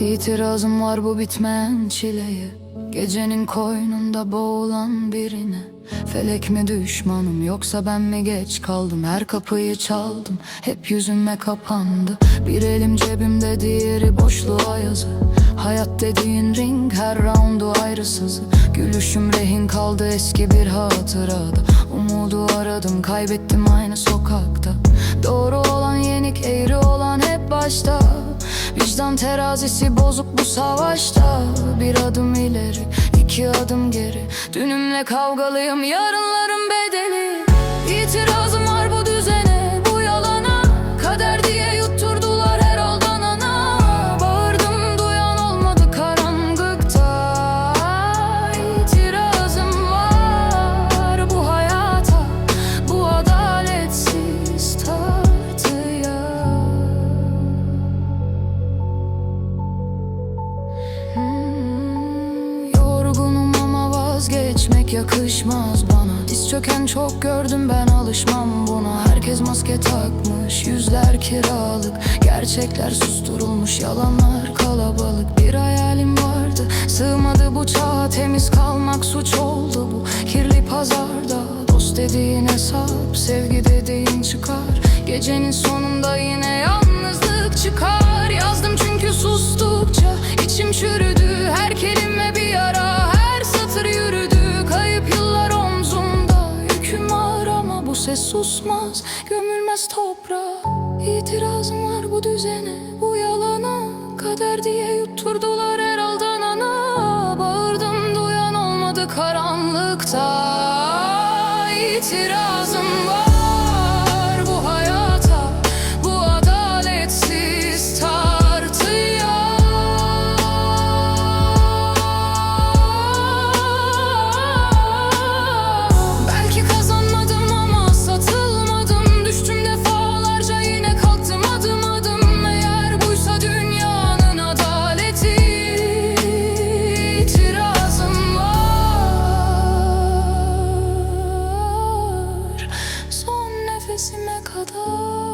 İtirazım var bu bitmeyen çileye. Gecenin koynunda boğulan birine. Felek mi düşmanım yoksa ben mi geç kaldım? Her kapıyı çaldım hep yüzüme kapandı. Bir elim cebimde diğeri boşluğa yazı. Hayat dediğin ring her roundu ayrı sızı. Gülüşüm rehin kaldı eski bir hatırada. Umudu aradım kaybettim aynı sokakta. Doğru olan yenik eğri olan hep başta Vicdan terazisi bozuk bu savaşta. Bir adım ileri iki adım geri. Dünümle kavgalıyım yarınların bedeli vazgeçmek yakışmaz bana. Diz çöken çok gördüm ben alışmam buna. Herkes maske takmış yüzler kiralık. Gerçekler susturulmuş yalanlar kalabalık. Bir hayalim vardı sığmadı bu çağa. Temiz kalmak suç oldu bu kirli pazarda. Dost dediğin hesap sevgi dediğin çıkar. Gecenin sonunda yine yalnızlık çıkar. Yazdım çünkü susmaz Gömülmez toprağa İtirazım var bu düzene sesime kadar.